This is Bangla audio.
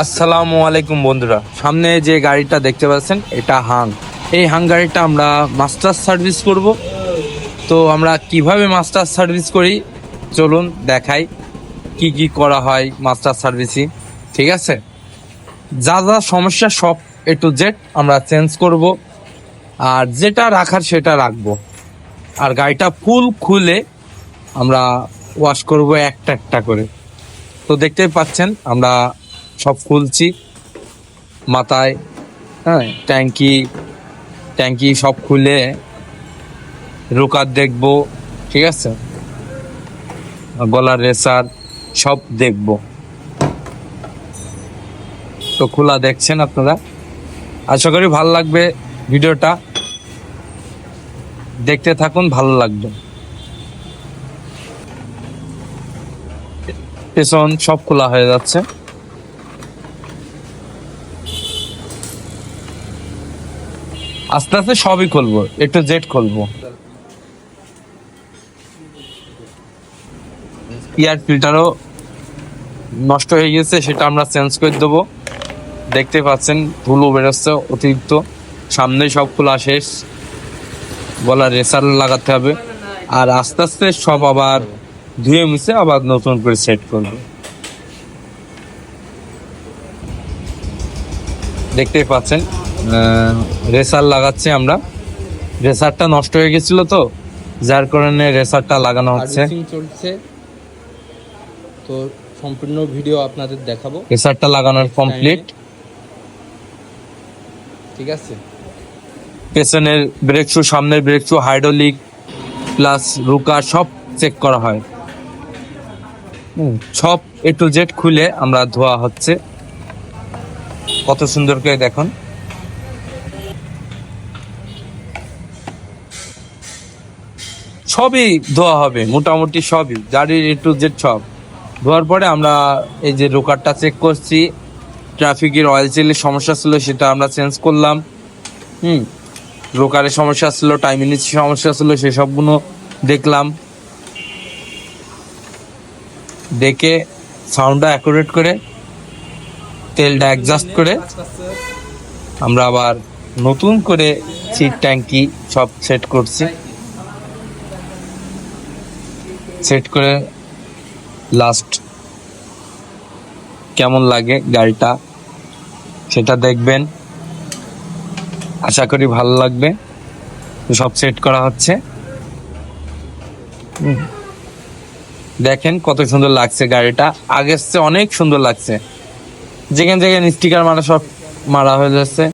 আসসালামু আলাইকুম বন্ধুরা। সামনে যে গাড়িটা দেখতে পাচ্ছেন, এটা হাং। এই হাং গাড়িটা আমরা মাস্টার সার্ভিস করব। তো আমরা কীভাবে মাস্টার সার্ভিস করি, চলুন দেখাই কি কি করা হয় মাস্টার সার্ভিসই ঠিক আছে? যা যা সমস্যা সব এ টু জেড আমরা চেঞ্জ করব, আর যেটা রাখার সেটা রাখব। আর গাড়িটা ফুল খুলে আমরা ওয়াশ করব একটা একটা করে। তো দেখতেই পাচ্ছেন, আমরা সব খুলছি। মাথায় হ্যাঁ ট্যাঙ্কি ট্যাঙ্কি সব খুলে রোকার দেখব, ঠিক আছে? গলার রেসার সব দেখব। তো খোলা দেখছেন আপনারা? আশা করি ভালো লাগবে ভিডিওটা। দেখতে থাকুন, ভালো লাগবে। পেছন সব খোলা হয়ে যাচ্ছে। আস্তে আস্তে সবই খুলবো, একটু জেড খুলবো। এয়ার ফিল্টারও নষ্ট হয়ে গেছে, সেটা আমরা চেঞ্জ করে দেবো। দেখতে পাচ্ছেন, ধুলো বেরোচ্ছে অতিরিক্ত। সামনে সব খোলা শেষ। গলা রেসার লাগাতে হবে। আর আস্তে আস্তে সব আবার ধুয়ে মুছে আবার নতুন করে সেট করব। দেখতেই পাচ্ছেন রেসার লাগাচ্ছি আমরা। রেসারটা নষ্ট হয়ে গেছিল তো যার কারণে রেসারটা লাগানো হচ্ছে। চলছে। তো সম্পূর্ণ ভিডিও আপনাদের দেখাবো। রেসারটা লাগানোর কমপ্লিট ঠিক আছে। পেছনের ব্রেক শু সামনের ব্রেক শু হাইড্রোলিক প্লাস রুকার সব চেক করা হয়। হুম, সব এ টু জেড খুলে আমরা ধোয়া হচ্ছে। কত সুন্দর করে দেখুন। সবই ধোয়া হবে, মোটামুটি সবই, গাড়ির এ টু জেড সব। ধোয়ার পরে আমরা এই যে রোকারটা চেক করছি ট্রাফিকের অয়েল চেলের সমস্যা ছিল সেটা আমরা চেঞ্জ করলাম। হুম রোকারের সমস্যা ছিল টাইম ইউনিট সমস্যা ছিল, সেসবগুলো দেখলাম। দেখে সাউন্ডটা অ্যাকুরেট করে, তেলটা অ্যাডজাস্ট করে, আমরা আবার নতুন করে সিট ট্যাঙ্কি সব সেট করছি। সেট করে লাস্ট কেমন লাগে গাড়িটা সেটা দেখবেন। আশা করি ভালো লাগবে। সব সেট করা হচ্ছে। দেখেন কত সুন্দর লাগছে গাড়িটা। আগের চেয়ে অনেক সুন্দর লাগছে। যেখানে যেখানে স্টিকার মারা সব মারা হয়ে যাচ্ছে।